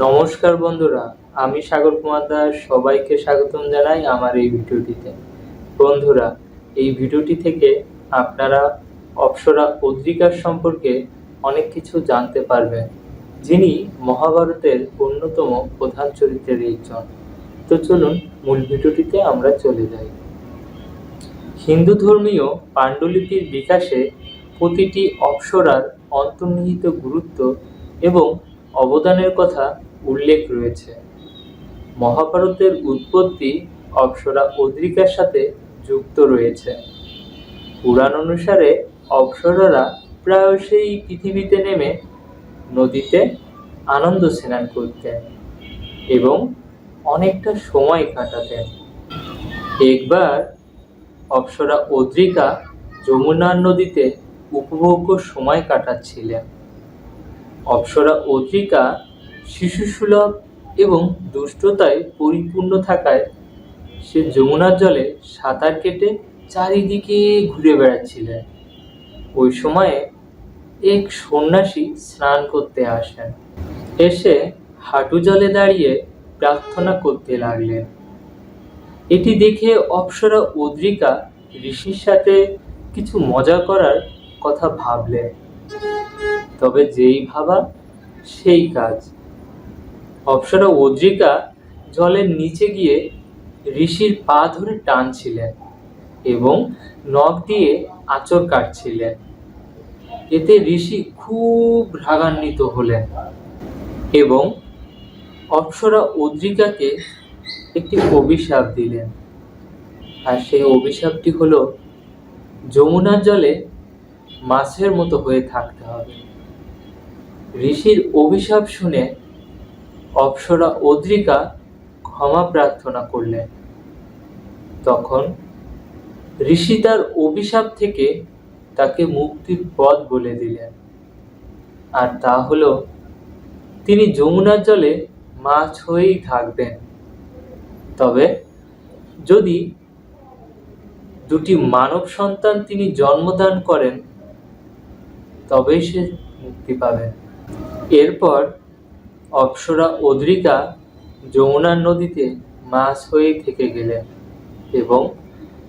নমস্কার বন্ধুরা, আমি সাগর কুমার দাস, সবাইকে স্বাগতম জানাই আমার এই ভিডিওটিতে। বন্ধুরা, এই ভিডিওটি থেকে আপনারা অপ্সরা অদ্রিকার সম্পর্কে অনেক কিছু জানতে পারবেন, যিনি মহাভারতের অন্যতম প্রধান চরিত্রের একজন। তো চলুন মূল ভিডিওটিতে আমরা চলে যাই। হিন্দু ধর্মীয় পাণ্ডুলিপির বিকাশে প্রতিটি অপ্সরার অন্তর্নিহিত গুরুত্ব এবং অবদানের কথা উল্লেখ রয়েছে। মহাভারতের উৎপত্তি অপ্সরা অদ্রিকার সাথে যুক্ত রয়েছে। পুরাণ অনুসারে অপ্সরারা প্রায়শই পৃথিবীতে নেমে নদীতে আনন্দ স্নান করতেন এবং অনেকটা সময় কাটাতেন। একবার অপ্সরা অদ্রিকা যমুনার নদীতে উপভোগ্য সময় কাটাচ্ছিলেন। অপ্সরা অদ্রিকা শিশুসুলভ এবং দুষ্টতায় পরিপূর্ণ থাকায় সে যমুনার জলে সাঁতার কেটে চারিদিকে ঘুরে বেড়াচ্ছিলেন। ওই সময়ে এক সন্ন্যাসী স্নান করতে আসেন। এসে হাঁটু জলে দাঁড়িয়ে প্রার্থনা করতে লাগলেন। এটি দেখে অপ্সরা অদ্রিকা ঋষির সাথে কিছু মজা করার কথা ভাবলেন। তবে যেই ভাবা, সেই কাজ। অপ্সরা অদ্রিকা জলের নিচে গিয়ে ঋষির পা ধরে টানছিলেন এবং নখ দিয়ে আঁচড় কাটছিলেন। এতে ঋষি খুব রাগান্বিত হলেন এবং অপ্সরা অদ্রিকাকে একটি অভিশাপ দিলেন। আর সেই অভিশাপটি হলো, যমুনার জলে মাছের মতো হয়ে থাকতে হবে। ঋষির অভিশাপ শুনে অপ্সরা অদ্রিকা ক্ষমা প্রার্থনা করলেন। তখন ঋষি তার অভিশাপ থেকে তাকে মুক্তির পথ বলে দিলেন। আর তা হলো, তিনি যমুনার জলে মাছ হয়েই থাকবেন। তবে যদি দুটি মানব সন্তান তিনি জন্মদান করেন, তবেই সে মুক্তি পাবেন। এরপর অপ্সরা অদ্রিকা যমুনার নদীতে মাছ হয়েই থেকে গেলেন এবং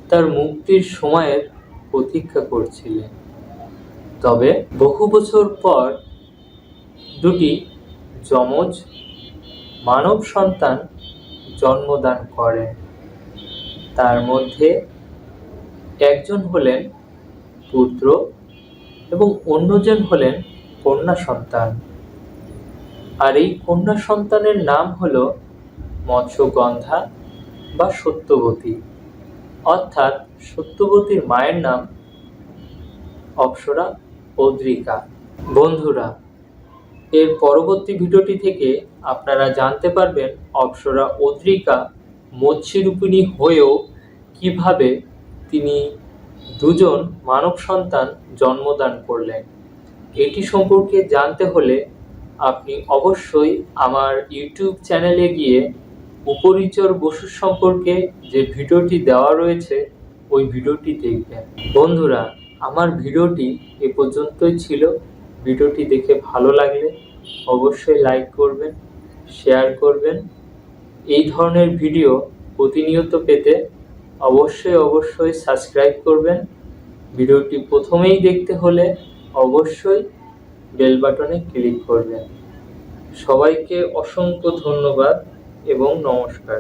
তার মুক্তির সময়ের প্রতীক্ষা করছিলেন। তবে বহু বছর পর দুটি যমজ মানব সন্তান জন্মদান করেন। তার মধ্যে একজন হলেন পুত্র এবং অন্যজন হলেন কন্যা সন্তান। আর এই কন্যা সন্তানের নাম হল মৎস্যগন্ধা বা সত্যবতী। অর্থাৎ সত্যবতীর মায়ের নাম অপ্সরা অদ্রিকা বন্ধুরা, এর পরবর্তী ভিডিওটি থেকে আপনারা জানতে পারবেন অপ্সরা অদ্রিকা মৎস্যরূপিণী হয়েও কীভাবে তিনি দুজন মানব সন্তান জন্মদান করলেন। এটি সম্পর্কে জানতে হলে আপনি অবশ্যই আমার ইউটিউব চ্যানেলে গিয়ে উপরিচর বসু সম্পর্কে যে ভিডিওটি দেওয়া রয়েছে, ওই ভিডিওটি দেখবেন। বন্ধুরা, আমার ভিডিওটি এ পর্যন্তই ছিল। ভিডিওটি দেখে ভালো লাগলে অবশ্যই লাইক করবেন, শেয়ার করবেন। এই ধরনের ভিডিও প্রতিনিয়ত পেতে অবশ্যই অবশ্যই সাবস্ক্রাইব করবেন। ভিডিওটি প্রথমেই দেখতে হলে অবশ্যই বেল বাটনে ক্লিক করবেন। সবাইকে অসংখ্য ধন্যবাদ এবং নমস্কার।